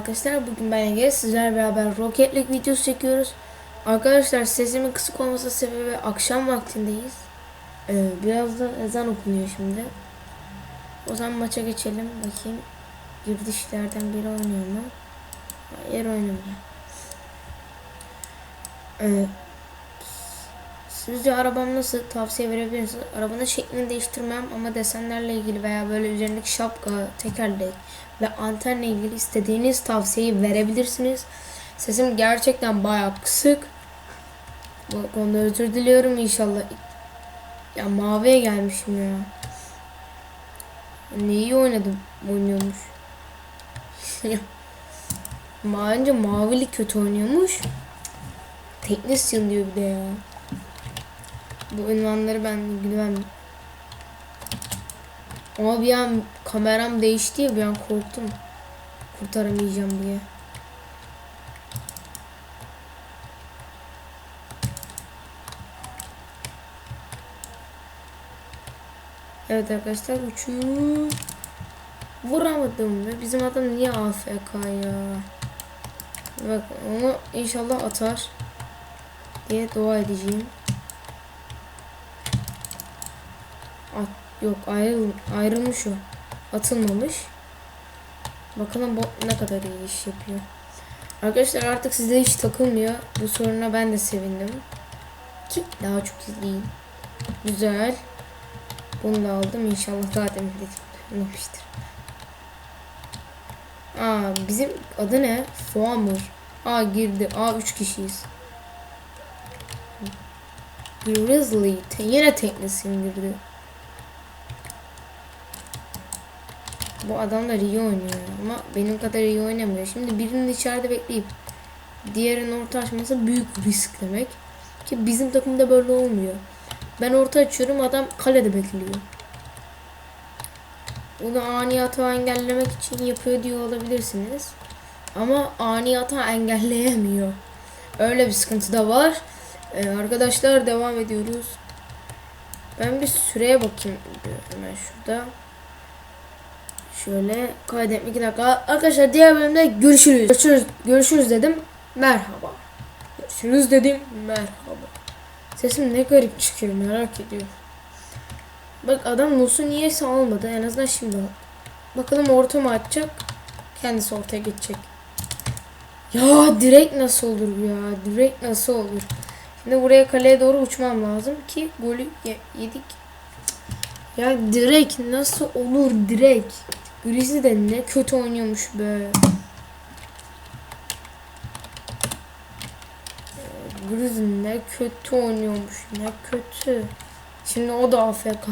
arkadaşlar. Bugün ben Ege. Sizlerle beraber Rocket League videosu çekiyoruz. Arkadaşlar sesimin kısık olması sebebi akşam vaktindeyiz. Ee, biraz da ezan okunuyor şimdi. O zaman maça geçelim. Bakayım girdişlerden biri oynuyor mu? Hayır oynamıyor. Ee, Sizce arabam nasıl tavsiye verebilirsiniz? Arabanın şeklini değiştirmem ama desenlerle ilgili veya böyle üzerindeki şapka, tekerlek ve antenle ilgili istediğiniz tavsiyeyi verebilirsiniz. Sesim gerçekten bayağı kısık. Bu konuda özür diliyorum inşallah. Ya maviye gelmişim ya. Ne iyi oynadım oynuyormuş. Bence mavili kötü oynuyormuş. Teknisyen diyor bir de ya. Bu ünvanları ben güven. Ama bir an kameram değişti ya bir an korktum. Kurtaramayacağım diye. Evet arkadaşlar uçuyor. Vuramadım ve bizim adam niye AFK ya? Bak onu inşallah atar diye dua edeceğim. At, yok ayrıl, ayrılmış o. Atılmamış. Bakalım bu ne kadar iyi iş yapıyor. Arkadaşlar artık size hiç takılmıyor. Bu soruna ben de sevindim. Ki daha çok izleyin. Güzel. Bunu da aldım. İnşallah daha demin demiştir. Aa bizim adı ne? Farmer. Aa girdi. Aa 3 kişiyiz. Grizzly. Te yine teknisyen girdi. Bu adam da iyi oynuyor ama benim kadar iyi oynamıyor. Şimdi birinin içeride bekleyip diğerinin orta açması büyük risk demek. Ki bizim takımda böyle olmuyor. Ben orta açıyorum adam kalede bekliyor. Bunu ani hata engellemek için yapıyor diyor olabilirsiniz. Ama ani hata engelleyemiyor. Öyle bir sıkıntı da var. Ee, arkadaşlar devam ediyoruz. Ben bir süreye bakayım hemen şurada. Şöyle kaydetmek 2 dakika. Arkadaşlar diğer bölümde görüşürüz. Görüşürüz, görüşürüz dedim. Merhaba. Görüşürüz dedim. Merhaba. Sesim ne garip çıkıyor merak ediyorum. Bak adam Nus'u niyeyse almadı. En azından şimdi al. Bakalım orta mı atacak? Kendisi ortaya geçecek. Ya direkt nasıl olur ya? Direkt nasıl olur? Şimdi buraya kaleye doğru uçmam lazım ki golü ye- yedik. Ya direkt nasıl olur direkt? Grizzly de ne kötü oynuyormuş be. Grizzly ne kötü oynuyormuş. Ne kötü. Şimdi o da AFK.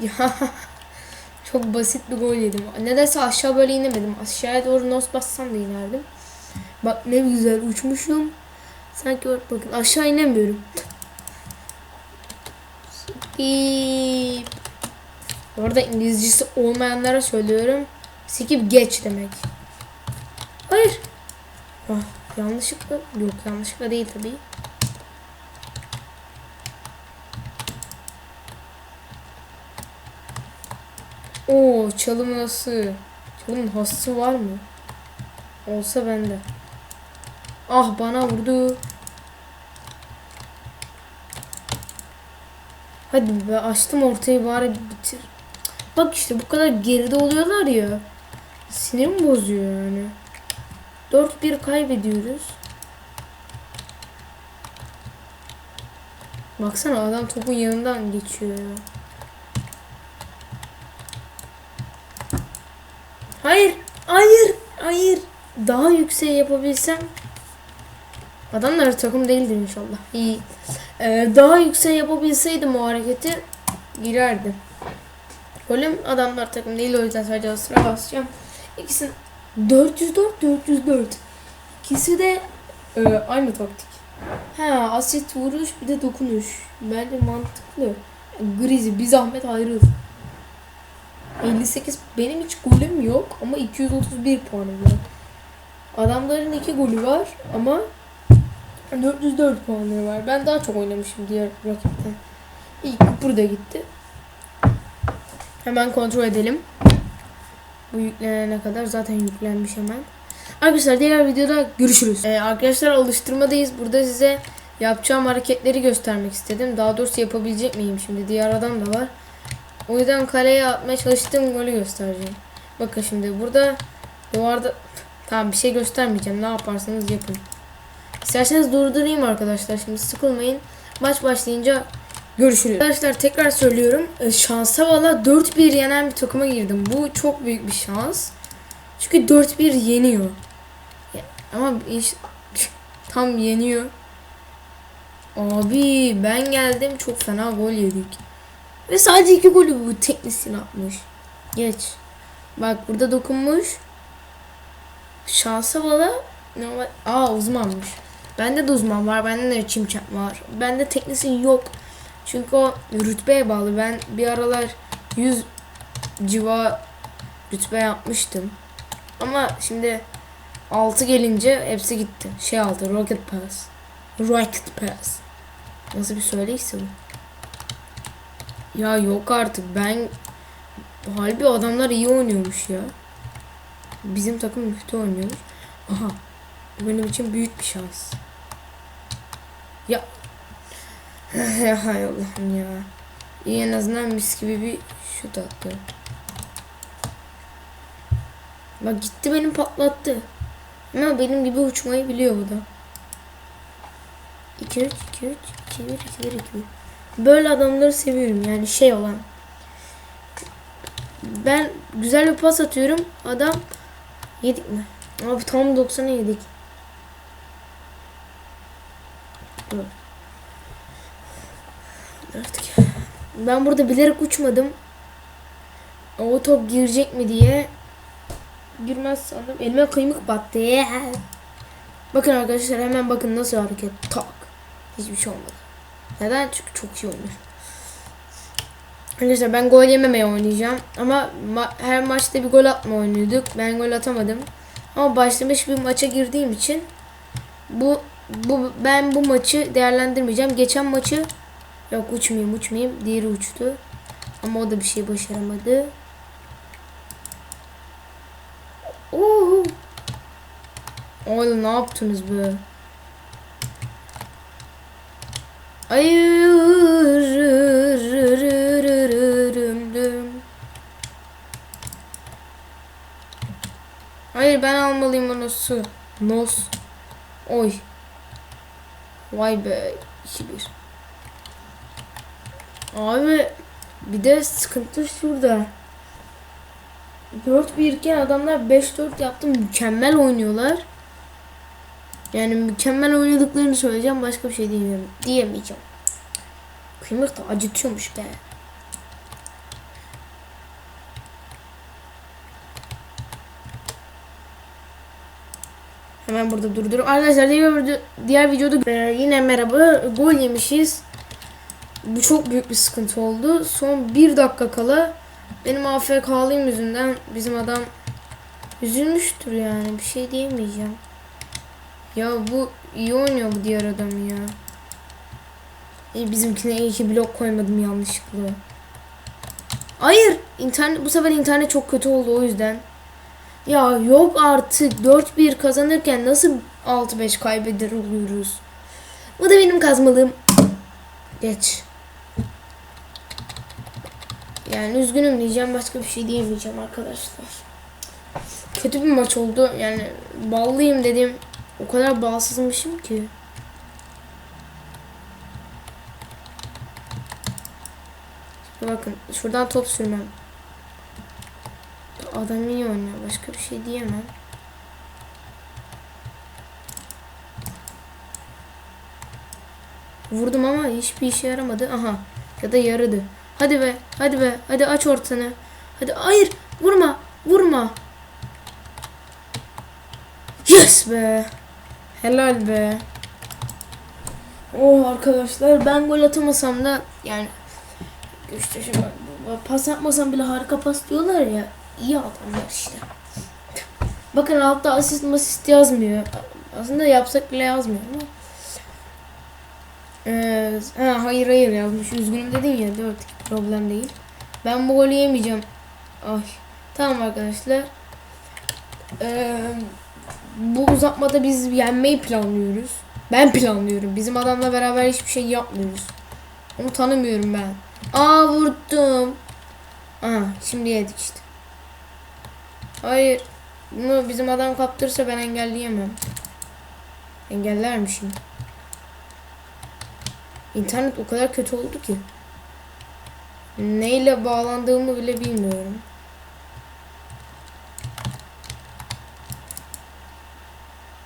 Ya çok basit bir gol yedim. Nedense aşağı böyle inemedim. Aşağıya doğru nos bassam da inerdim. Bak ne güzel uçmuşum. Sanki bak bakın aşağı inemiyorum. Skip. Bu arada İngilizcesi olmayanlara söylüyorum. Skip geç demek. Hayır. Ah, yanlışlıkla. Yok yanlışlıkla değil tabii. Oo çalım nasıl? Çalımın hası var mı? Olsa bende. Ah bana vurdu. Hadi be açtım ortayı bari bitir. Bak işte bu kadar geride oluyorlar ya. Sinirim bozuyor yani. 4-1 kaybediyoruz. Baksana adam topun yanından geçiyor ya. Hayır, hayır, hayır. Daha yüksek yapabilsem. Adamlar takım değildir inşallah. İyi. Ee, daha yüksek yapabilseydim o hareketi girerdim. Golüm adamlar takım değil o yüzden sadece sıra basacağım. İkisini 404 404. İkisi de e, aynı taktik. Ha asit vuruş bir de dokunuş. Bence mantıklı. Grizi bir zahmet ayrıl. 58 benim hiç golüm yok ama 231 puanım var. Adamların iki golü var ama 404 puanları var. Ben daha çok oynamışım diğer rakipten. İlk burada gitti. Hemen kontrol edelim. Bu yüklenene kadar zaten yüklenmiş hemen. Arkadaşlar diğer videoda görüşürüz. Ee, arkadaşlar alıştırmadayız. Burada size yapacağım hareketleri göstermek istedim. Daha doğrusu yapabilecek miyim şimdi? Diğer adam da var. O yüzden kaleye atmaya çalıştığım golü göstereceğim. Bakın şimdi burada duvarda tamam bir şey göstermeyeceğim. Ne yaparsanız yapın. İsterseniz durdurayım arkadaşlar. Şimdi sıkılmayın. Maç başlayınca görüşürüz. Arkadaşlar tekrar söylüyorum. e, Şansa valla 4-1 yenen bir takıma girdim. Bu çok büyük bir şans. Çünkü 4-1 yeniyor. Ama iş tam yeniyor. Abi ben geldim çok fena gol yedik. Ve sadece iki golü bu teknisini atmış. Geç. Bak burada dokunmuş. Şansa normal. Aa uzmanmış. Bende de uzman var. Bende de çimçak var. Bende teknisi yok. Çünkü o rütbeye bağlı. Ben bir aralar 100 civa rütbe yapmıştım. Ama şimdi 6 gelince hepsi gitti. Şey aldı Rocket Pass. Rocket Pass. Nasıl bir söyleyişse bu. Ya yok artık ben Halbuki adamlar iyi oynuyormuş ya. Bizim takım kötü oynuyormuş. Aha. Benim için büyük bir şans. Ya. hay Allah'ım ya. İyi en azından mis gibi bir şut attı. Bak gitti benim patlattı. Ama benim gibi uçmayı biliyor bu da. 2 3 2 3 2 1 2 1 2 1. Böyle adamları seviyorum yani şey olan. Ben güzel bir pas atıyorum. Adam yedik mi? Abi tam 90'a yedik. Dur. Artık. Ben burada bilerek uçmadım. O top girecek mi diye. Girmez sandım. Elime kıymık battı. Bakın arkadaşlar hemen bakın nasıl hareket. Tak. Hiçbir şey olmadı. Neden? Çünkü çok iyi oynuyor. Arkadaşlar ben gol yememeye oynayacağım. Ama ma- her maçta bir gol atma oynuyorduk. Ben gol atamadım. Ama başlamış bir maça girdiğim için bu bu ben bu maçı değerlendirmeyeceğim. Geçen maçı yok uçmayayım uçmayayım. Diğeri uçtu. Ama o da bir şey başaramadı. Oo. Oğlum ne yaptınız be? Hayır. Hayır ben almalıyım onu su. Nos. Oy. Vay be. 2-1. Abi bir de sıkıntı şurada. 4-1 iken adamlar 5-4 yaptı. Mükemmel oynuyorlar. Yani mükemmel oynadıklarını söyleyeceğim. Başka bir şey diyemeyeceğim. diyemeyeceğim. Kıymık da acıtıyormuş be. Hemen burada durduruyorum. Arkadaşlar diğer, diğer videoda e, yine merhaba. Gol yemişiz. Bu çok büyük bir sıkıntı oldu. Son bir dakika kala benim AFK'lığım yüzünden bizim adam üzülmüştür yani. Bir şey diyemeyeceğim. Ya bu iyi oynuyor bu diğer adam ya. E, bizimkine iyi ki blok koymadım yanlışlıkla. Hayır. internet bu sefer internet çok kötü oldu o yüzden. Ya yok artık 4-1 kazanırken nasıl 6-5 kaybeder oluyoruz. Bu da benim kazmalığım. Geç. Yani üzgünüm diyeceğim başka bir şey diyemeyeceğim arkadaşlar. Kötü bir maç oldu. Yani ballıyım dedim. O kadar bağsızmışım ki. Bakın şuradan top sürmem. Adam iyi oynuyor. Başka bir şey diyemem. Vurdum ama hiçbir işe yaramadı. Aha. Ya da yaradı. Hadi be. Hadi be. Hadi aç ortanı. Hadi. Hayır. Vurma. Vurma. Yes be. Helal be. Oh arkadaşlar ben gol atamasam da yani işte şimdi pas yapmasam bile harika pas diyorlar ya iyi adamlar işte. Bakın altta asist masist yazmıyor. Aslında yapsak bile yazmıyor ama. Ee, ha, hayır hayır yazmış. Üzgünüm dedin ya. Dört problem değil. Ben bu golü yemeyeceğim. Ay. Tamam arkadaşlar. Ee, bu uzatmada biz yenmeyi planlıyoruz. Ben planlıyorum. Bizim adamla beraber hiçbir şey yapmıyoruz. Onu tanımıyorum ben. Aa vurdum. Aa şimdi yedik işte. Hayır. Bunu bizim adam kaptırsa ben engelleyemem. Engellermişim. İnternet o kadar kötü oldu ki. Neyle bağlandığımı bile bilmiyorum.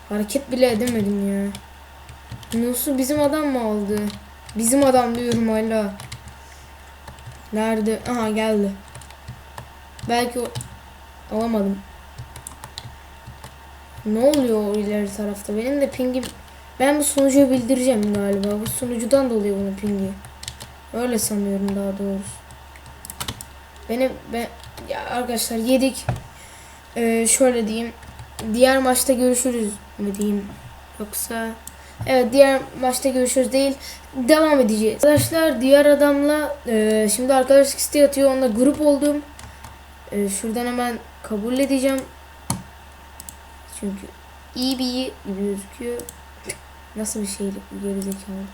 Hareket bile edemedim ya. Nasıl bizim adam mı aldı? Bizim adam diyorum hala. Nerede? Aha geldi. Belki o... alamadım. Ne oluyor o ileri tarafta? Benim de pingim... Ben bu sunucuyu bildireceğim galiba. Bu sunucudan dolayı bunun pingi. Öyle sanıyorum daha doğrusu. Benim ben ya arkadaşlar yedik. Ee, şöyle diyeyim. Diğer maçta görüşürüz mü diyeyim. Yoksa evet diğer maçta görüşürüz değil. Devam edeceğiz. Arkadaşlar diğer adamla e, şimdi arkadaşlık isteği atıyor. Onunla grup oldum. E, şuradan hemen kabul edeceğim. Çünkü iyi bir iyi gibi gözüküyor. Nasıl bir şeylik bu gerizekalı.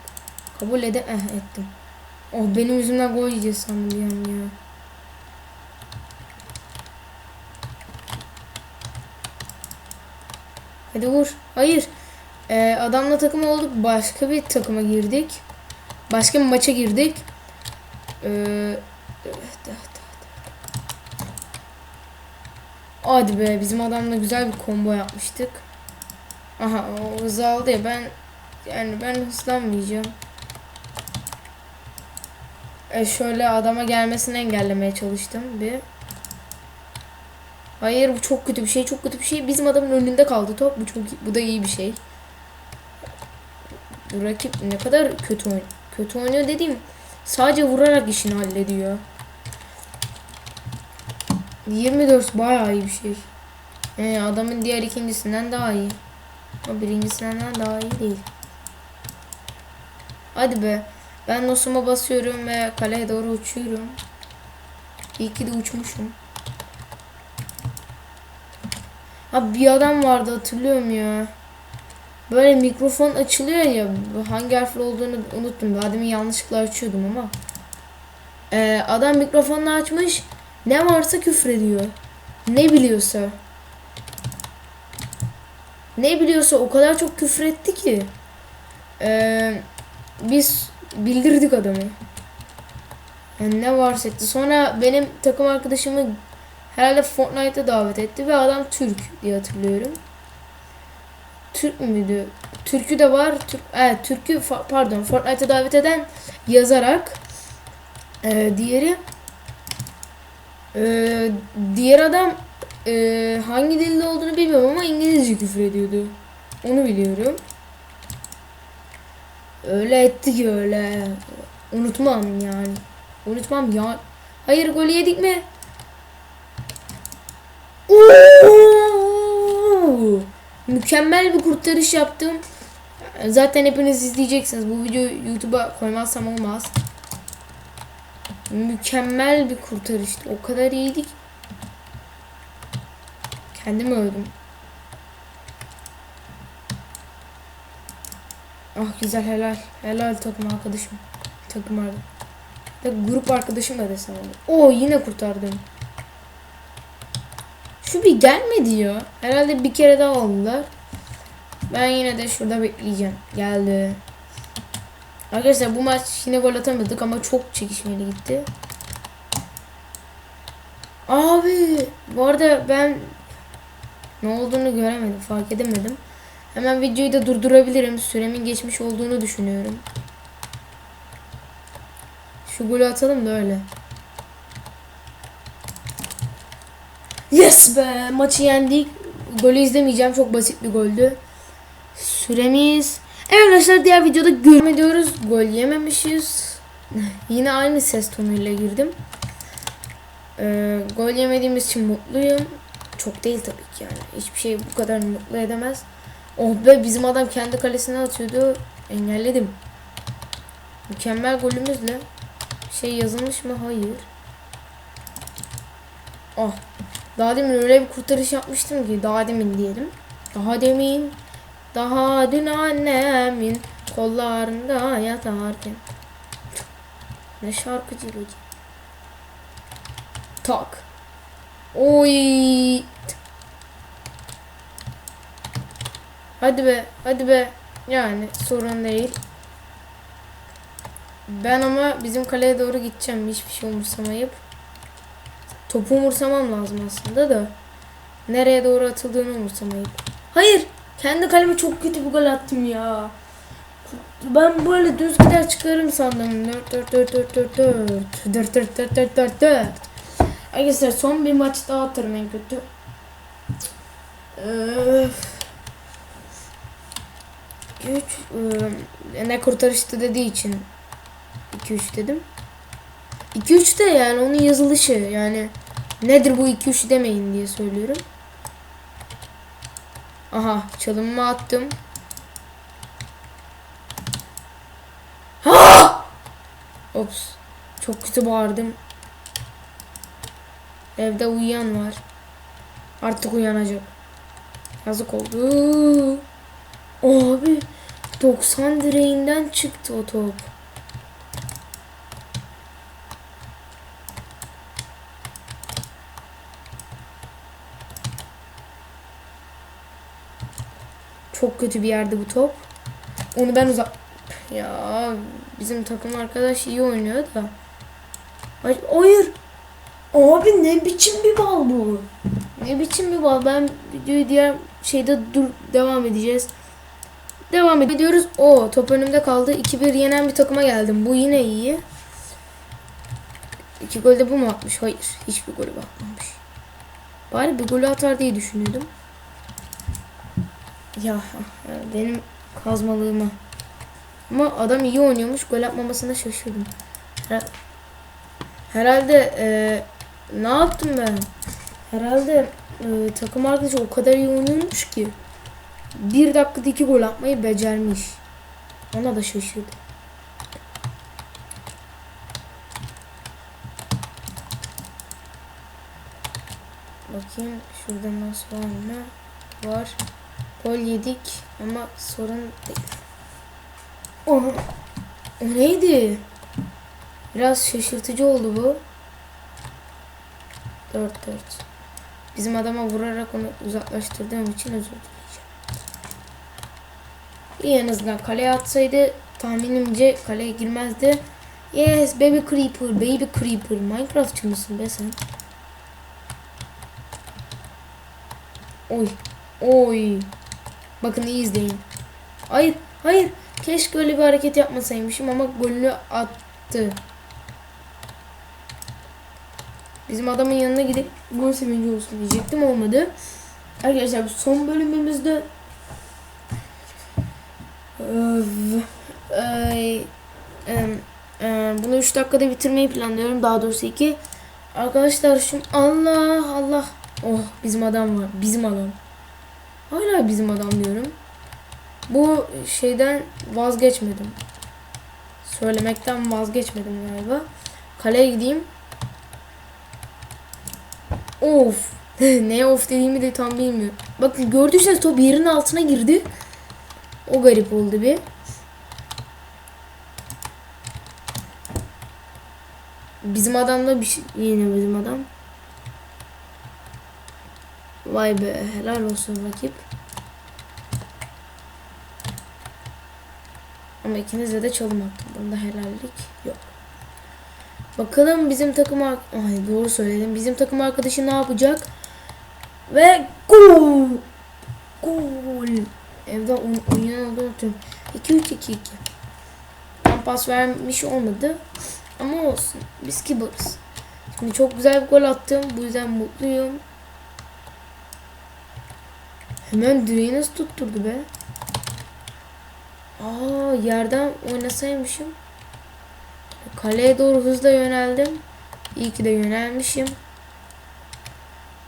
Kabul ede eh, ettim. Oh benim yüzümden gol yiyeceğiz sandım bir an ya. Hadi vur. Hayır. Ee, adamla takım olduk. Başka bir takıma girdik. Başka bir maça girdik. Ee, evet, evet, evet. Hadi be bizim adamla güzel bir combo yapmıştık. Aha o hızı ya ben yani ben hızlanmayacağım. E şöyle adama gelmesini engellemeye çalıştım bir. Hayır bu çok kötü bir şey, çok kötü bir şey. Bizim adamın önünde kaldı top. Bu çok bu da iyi bir şey. Rakip ne kadar kötü oynuyor. Kötü oynuyor dediğim sadece vurarak işini hallediyor. 24 bayağı iyi bir şey. Ee, adamın diğer ikincisinden daha iyi. O birincisinden daha iyi değil. Hadi be. Ben nosuma basıyorum ve kaleye doğru uçuyorum. İyi ki de uçmuşum. Abi bir adam vardı hatırlıyorum ya. Böyle mikrofon açılıyor ya. Hangi harfle olduğunu unuttum. Daha demin yanlışlıkla açıyordum ama. Ee, adam mikrofonunu açmış. Ne varsa küfrediyor. Ne biliyorsa. Ne biliyorsa o kadar çok küfretti ki. Ee, biz bildirdik adamı. Yani ne varsa etti. Sonra benim takım arkadaşımı herhalde Fortnite'a davet etti ve adam Türk diye hatırlıyorum. Türk müydü? Türk'ü de var. Türk, evet, Türk'ü pardon Fortnite'a davet eden yazarak e, diğeri e, diğer adam e, hangi dilde olduğunu bilmiyorum ama İngilizce küfür ediyordu. Onu biliyorum. Öyle etti ki öyle. Unutmam yani. Unutmam ya. Hayır golü yedik mi? Oo! Mükemmel bir kurtarış yaptım. Zaten hepiniz izleyeceksiniz. Bu videoyu YouTube'a koymazsam olmaz. Mükemmel bir kurtarıştı. O kadar iyiydik. Kendim öldüm. Ah güzel helal. Helal takım arkadaşım. Takım arkadaşım. Ya grup arkadaşım da desem olur. Oo yine kurtardım. Şu bir gelmedi ya. Herhalde bir kere daha aldılar. Ben yine de şurada bekleyeceğim. Geldi. Arkadaşlar bu maç yine gol atamadık ama çok çekişmeli gitti. Abi bu arada ben ne olduğunu göremedim, fark edemedim. Hemen videoyu da durdurabilirim. Süremin geçmiş olduğunu düşünüyorum. Şu golü atalım da öyle. Yes be! Maçı yendik. Golü izlemeyeceğim. Çok basit bir goldü. Süremiz... Evet arkadaşlar diğer videoda görme ediyoruz. Gol yememişiz. Yine aynı ses tonuyla girdim. Ee, gol yemediğimiz için mutluyum. Çok değil tabii ki yani. Hiçbir şey bu kadar mutlu edemez. Oh be bizim adam kendi kalesine atıyordu. Engelledim. Mükemmel golümüzle. Şey yazılmış mı? Hayır. Oh. Daha demin öyle bir kurtarış yapmıştım ki daha demin diyelim. Daha demin. Daha dün annemin kollarında yatarken. Ne şarkıcı gece. Tak. Oy. Hadi be, hadi be. Yani sorun değil. Ben ama bizim kaleye doğru gideceğim hiçbir şey umursamayıp. Topu umursamam lazım aslında da. Nereye doğru atıldığını umursamayıp. Hayır! Kendi kaleme çok kötü bir gol attım ya. Ben böyle düz gider çıkarım sandım. 4 4 4 4 4 4 4 4 4 4 4 4 Arkadaşlar son bir maç daha atarım en kötü. Öf. 3 ne kurtarıştı dediği için 2-3 dedim. 2-3 de yani onun yazılışı yani nedir bu 2-3 demeyin diye söylüyorum. Aha çalımımı attım. Ha! Ops. Çok kötü bağırdım. Evde uyuyan var. Artık uyanacak. Yazık oldu. Abi 90 direğinden çıktı o top. Çok kötü bir yerde bu top. Onu ben uzak... Ya bizim takım arkadaş iyi oynuyor da. Ay, hayır. Abi ne biçim bir bal bu? Ne biçim bir bal? Ben videoyu diğer şeyde dur devam edeceğiz. Devam ediyoruz. O top önümde kaldı. 2-1 yenen bir takıma geldim. Bu yine iyi. İki gol de bu mu atmış? Hayır. Hiçbir golü atmamış. Bari bir golü atar diye düşünüyordum. Ya benim kazmalığıma. Ama adam iyi oynuyormuş. Gol atmamasına şaşırdım. Her- Herhalde e, ne yaptım ben? Herhalde e, takım arkadaşı o kadar iyi oynuyormuş ki. Bir dakikada iki gol atmayı becermiş. Ona da şaşırdım. Bakayım şurada nasıl var mı? Var. Gol yedik ama sorun değil. O, o neydi? Biraz şaşırtıcı oldu bu. 4-4. Bizim adama vurarak onu uzaklaştırdığım için özür dileyeceğim. İyi en azından kaleye atsaydı tahminimce kaleye girmezdi. Yes baby creeper baby creeper Minecraftçı mısın be sen? Oy oy. Bakın iyi izleyin. Hayır hayır. Keşke öyle bir hareket yapmasaymışım ama golünü attı. Bizim adamın yanına gidip gol sevinci olsun diyecektim olmadı. Arkadaşlar son bölümümüzde bunu 3 dakikada bitirmeyi planlıyorum. Daha doğrusu 2. Arkadaşlar şu Allah Allah. Oh bizim adam var. Bizim adam. Hala bizim adam diyorum. Bu şeyden vazgeçmedim. Söylemekten vazgeçmedim galiba. Kaleye gideyim. Of. ne of dediğimi de tam bilmiyorum. Bakın gördüyseniz top yerin altına girdi. O garip oldu bir. Bizim adam da bir şey yine bizim adam. Vay be helal olsun rakip. Ama ikinize de çalım attım. Bunda helallik yok. Bakalım bizim takım Ay doğru söyledim. Bizim takım arkadaşı ne yapacak? Ve gol! Gol! Evde oyn- oynayan olduğunu unutuyorum. 2-3-2-2. Tam pas vermiş olmadı. Ama olsun. Biz kibarız. Şimdi çok güzel bir gol attım. Bu yüzden mutluyum. Hemen direği nasıl tutturdu be? Aa yerden oynasaymışım. Kaleye doğru hızla yöneldim. İyi ki de yönelmişim.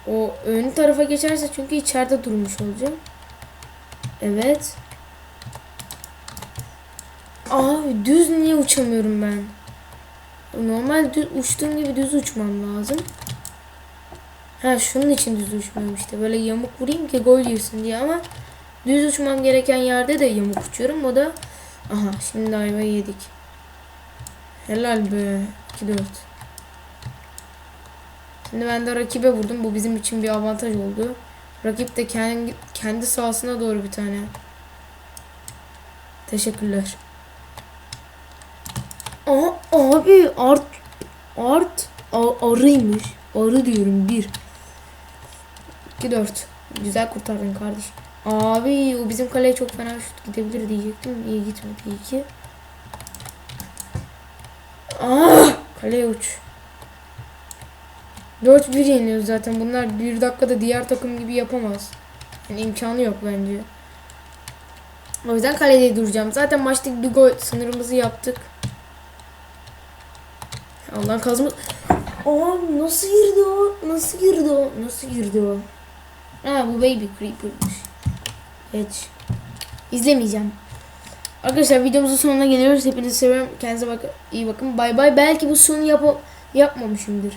O ön tarafa geçerse çünkü içeride durmuş olacağım. Evet. Abi düz niye uçamıyorum ben? Normal düz uçtuğum gibi düz uçmam lazım. Ha şunun için düz uçmuyorum işte. Böyle yamuk vurayım ki gol girsin diye ama düz uçmam gereken yerde de yamuk uçuyorum. O da aha şimdi ayvayı yedik. Helal be. 2-4. Şimdi ben de rakibe vurdum. Bu bizim için bir avantaj oldu. Rakip de kendi, kendi sahasına doğru bir tane. Teşekkürler. Aha abi art art arıymış. Arı diyorum bir. 2 4. Güzel kurtardın kardeş. Abi o bizim kaleye çok fena şut gidebilir diyecektim. İyi gitmedi iyi ki. Ah! Kaleye uç. 4-1 yeniyoruz zaten. Bunlar bir dakikada diğer takım gibi yapamaz. Yani imkanı yok bence. O yüzden kalede duracağım. Zaten maçta bir gol sınırımızı yaptık. Allah'ın kazma. Aa nasıl girdi o? Nasıl girdi o? Nasıl girdi o? Ha bu baby creeper'mış. Geç. İzlemeyeceğim. Arkadaşlar videomuzun sonuna geliyoruz. Hepinizi seviyorum. Kendinize bakın. iyi bakın. Bay bay. Belki bu sonu yap yapmamışımdır.